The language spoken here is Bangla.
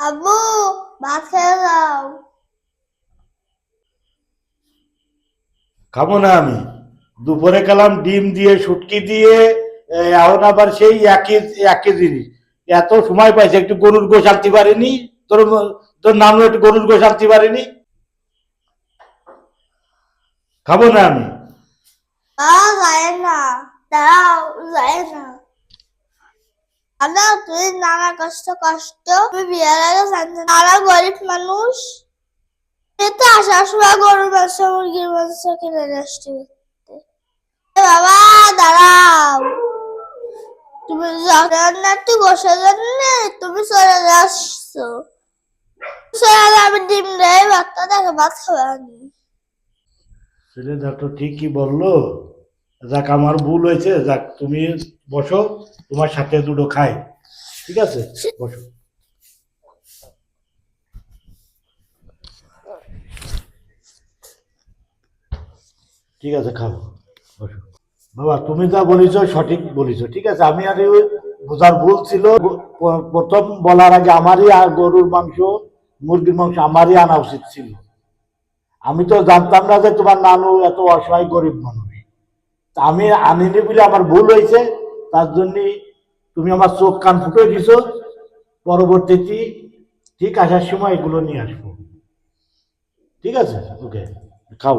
আব্বু ভাত খেয়ে যাও খাব না আমি। দুপুরে খেলাম ডিম দিয়ে শুটকি দিয়ে এখন আবার সেই একই একই জিনিস। এত সময় পাইছে একটু গরুর গোশ আনতে পারিনি। তোর তোর নামও একটু গরুর গোশ আনতে পারিনি। খাব না আমি। না। দাঁড়াও যায় না। দাদা তুই নানা কষ্ট কষ্ট বিয়ের আগে জানতে নানা গরিব মানুষ। এতে আসার সময় গরুর মাংস, মুরগির মাংস কিনে করতে বাবা, দাঁড়াও। তুমি রান্নাটি বসে জন্য তুমি চলে যাচ্ছো। চলে আমি ডিম দেয় ভাতটা দেখে ভাত তো ঠিকই বলল। যাক, আমার ভুল হয়েছে, যাক, তুমি বসো, তোমার সাথে দুটো খাই। ঠিক আছে? বসো। ঠিক আছে খাব বসো। বাবা, তুমি যা বলিছ, সঠিক বলিছ, ঠিক আছে? আমি আর বোঝার ভুল ছিল। প্রথম বলার আগে আমারই আর গরুর মাংস, মুরগির মাংস আমারই আনা উচিত ছিল। আমি তো জানতাম না যে তোমার নানু এত অসহায়, গরিব মানুষ। আমি আনিনি বলে আমার ভুল হয়েছে, তার জন্য তুমি আমার চোখ কান ফুটে দিছো। পরবর্তীতে ঠিক আসার সময় এগুলো নিয়ে আসব। ঠিক আছে? ওকে খাও।